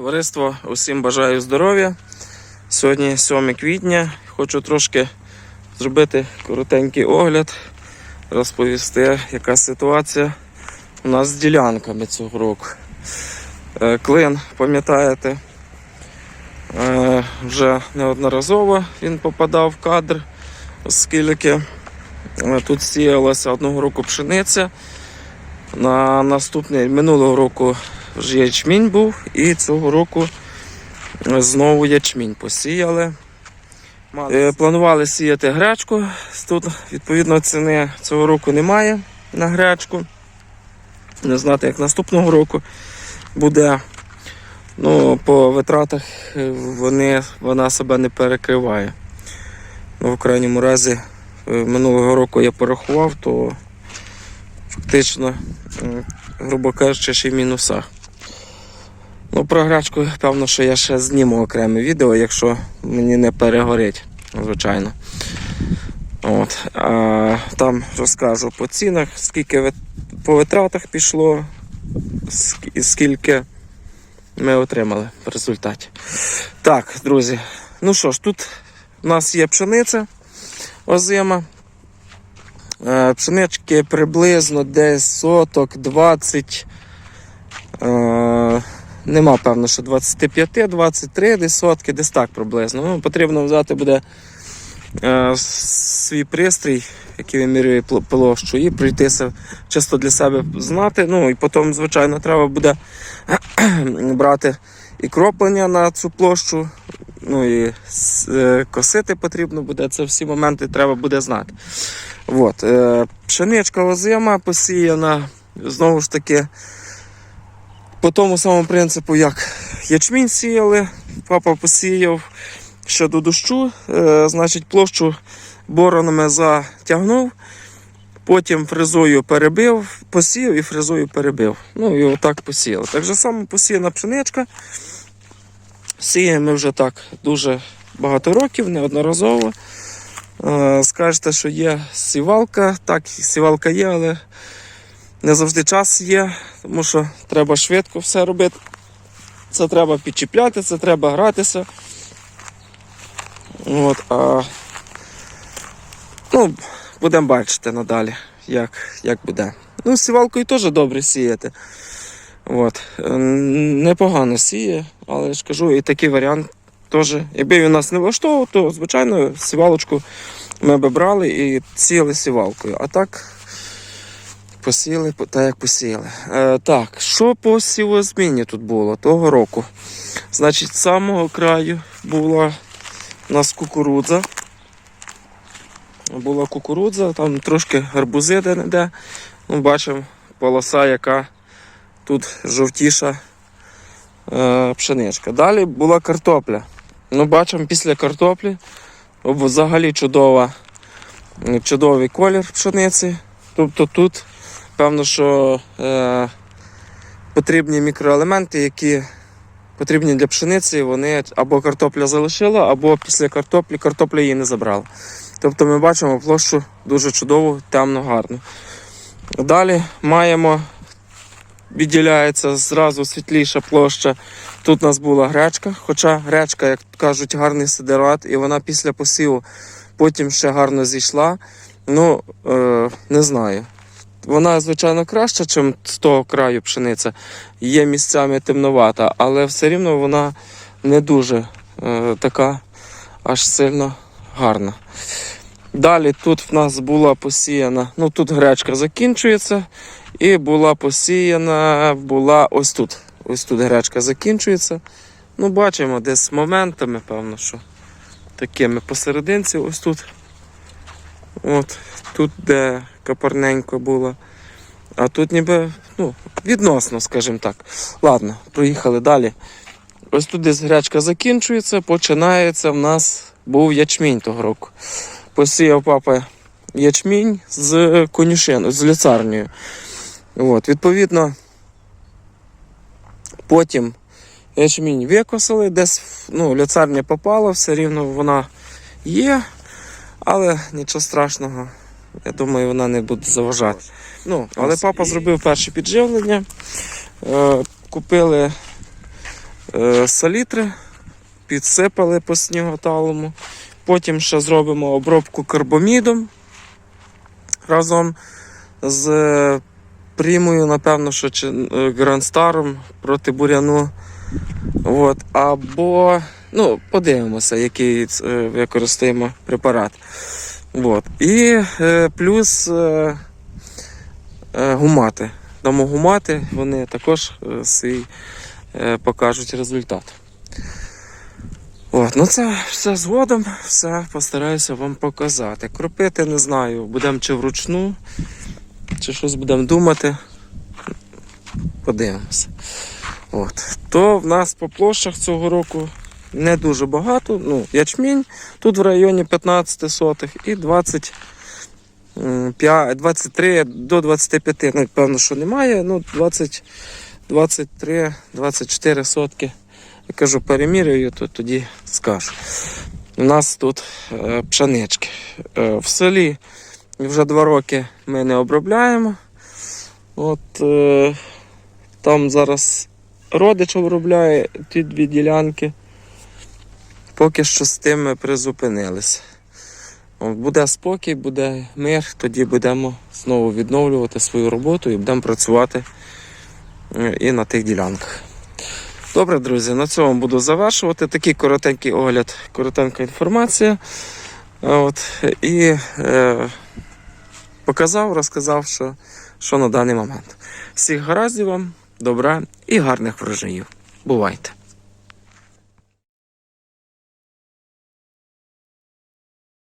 Товариство, усім бажаю здоров'я. Сьогодні 7 квітня. Хочу трошки зробити коротенький огляд, розповісти, яка ситуація у нас з ділянками цього року. Е, Клин, пам'ятаєте, е, вже неодноразово він попадав в кадр, оскільки е, тут сіялася одного року пшениця. На наступний минулого року ячмінь був, і цього року знову ячмінь посіяли. Е, Планували сіяти гречку. Тут, відповідно, ціни цього року немає на гречку. Не знати, як наступного року буде. Ну, по витратах е, вони, вона себе не перекриває. Ну, в крайньому разі, е, минулого року я порахував, то фактично, грубо кажучи, ще й в мінусах. Ну, про грачку, певно, що я ще зніму окреме відео, якщо мені не перегорить, звичайно. От. А, там розкажу по цінах, скільки по витратах пішло, скільки ми отримали в результаті. Так, друзі. Ну що ж, тут у нас є пшениця озима. Е, Пшенички приблизно десь соток 20. Нема, певно, що 25-23 десь сотки, десь так приблизно. Ну, потрібно взяти буде е, свій пристрій, який вимірює площу, і пройтися чисто для себе знати. Ну і потім, звичайно, треба буде брати і кроплення на цю площу. Ну і е, косити потрібно буде. Це всі моменти треба буде знати. От, е, пшеничка озима посіяна, знову ж таки, по тому самому принципу, як ячмінь сіяли, папа посіяв ще до дощу, е, значить, площу боронами затягнув, потім фрезою перебив, посіяв і фрезою перебив. Ну і отак посіяли. Так же само посіяна пшеничка. Сіємо вже так дуже багато років, неодноразово. Е, Скажете, що є сівалка. Так, сівалка є, але не завжди час є, тому що треба швидко все робити. Це треба підчіпляти, це треба гратися. От, а, ну, будемо бачити надалі, як, як буде. Ну, сівалкою теж добре сіяти. От. Непогано сіє, але я ж кажу, і такий варіант теж. Якби він нас не влаштовував, то звичайно сівалочку ми би брали і сіяли сівалкою. А так посіяли так, як посіяли. Е, так, що по сівозміні тут було того року? Значить, з самого краю була у нас кукурудза. Була кукурудза, там трошки гарбузи де-не-де. Ну, бачимо полоса, яка тут жовтіша е, пшеничка. Далі була картопля. Ну, бачимо після картоплі взагалі чудова, чудовий колір пшениці. Тобто тут, певно, що е, потрібні мікроелементи, які потрібні для пшениці, вони або картопля залишила, або після картоплі картопля її не забрала. Тобто ми бачимо площу дуже чудову, темно, гарну. Далі маємо, відділяється зразу світліша площа. Тут у нас була гречка, хоча гречка, як кажуть, гарний сидерат, і вона після посіву потім ще гарно зійшла. Ну, е, не знаю. Вона, звичайно, краща, ніж з того краю пшениця. Є місцями темновата, але все рівно вона не дуже е, така аж сильно гарна. Далі тут в нас була посіяна, ну тут гречка закінчується, і була посіяна, була ось тут. Ось тут гречка закінчується. Ну, бачимо, десь моментами, певно, що такими посерединці, ось тут. От, тут, де капарненько було. А тут ніби, ну, відносно, скажімо так. Ладно, проїхали далі. Ось тут десь гречка закінчується, починається в нас був ячмінь того року. Посіяв папа ячмінь з конюшиною, з ліцарнею. От, відповідно, потім ячмінь викосили, десь ну, ліцарня попала, все рівно вона є, але нічого страшного. Я думаю, вона не буде заважати. Ну, але папа зробив перше підживлення. Е, купили е, салітри, підсипали по сніготалому. Потім ще зробимо обробку карбомідом разом з е, примою, напевно, що чи е, Грандстаром проти буряну. От. Або ну, подивимося, який е, використаємо препарат. От. І е, плюс е, гумати. Дамо гумати, вони також свій покажуть результат. От, ну це все згодом, все постараюся вам показати. Кропити не знаю, будемо чи вручну, чи щось будемо думати. Подивимося. От. То в нас по площах цього року не дуже багато. Ну, ячмінь тут в районі 15 сотих і 20, 23 до 25. Ну, певно, що немає. Ну, 20, 23, 24 сотки. Я кажу, перемірюю, то тоді скажу. У нас тут е, пшенички. Е, в селі вже два роки ми не обробляємо. От е, там зараз родич обробляє ті дві ділянки. Поки що з тим ми призупинилися. Буде спокій, буде мир, тоді будемо знову відновлювати свою роботу і будемо працювати е, і на тих ділянках. Добре, друзі, на цьому буду завершувати. Такий коротенький огляд, коротенька інформація. От, і е, показав, розказав, що, що на даний момент. Всіх гараздів вам, добра і гарних врожаїв. Бувайте!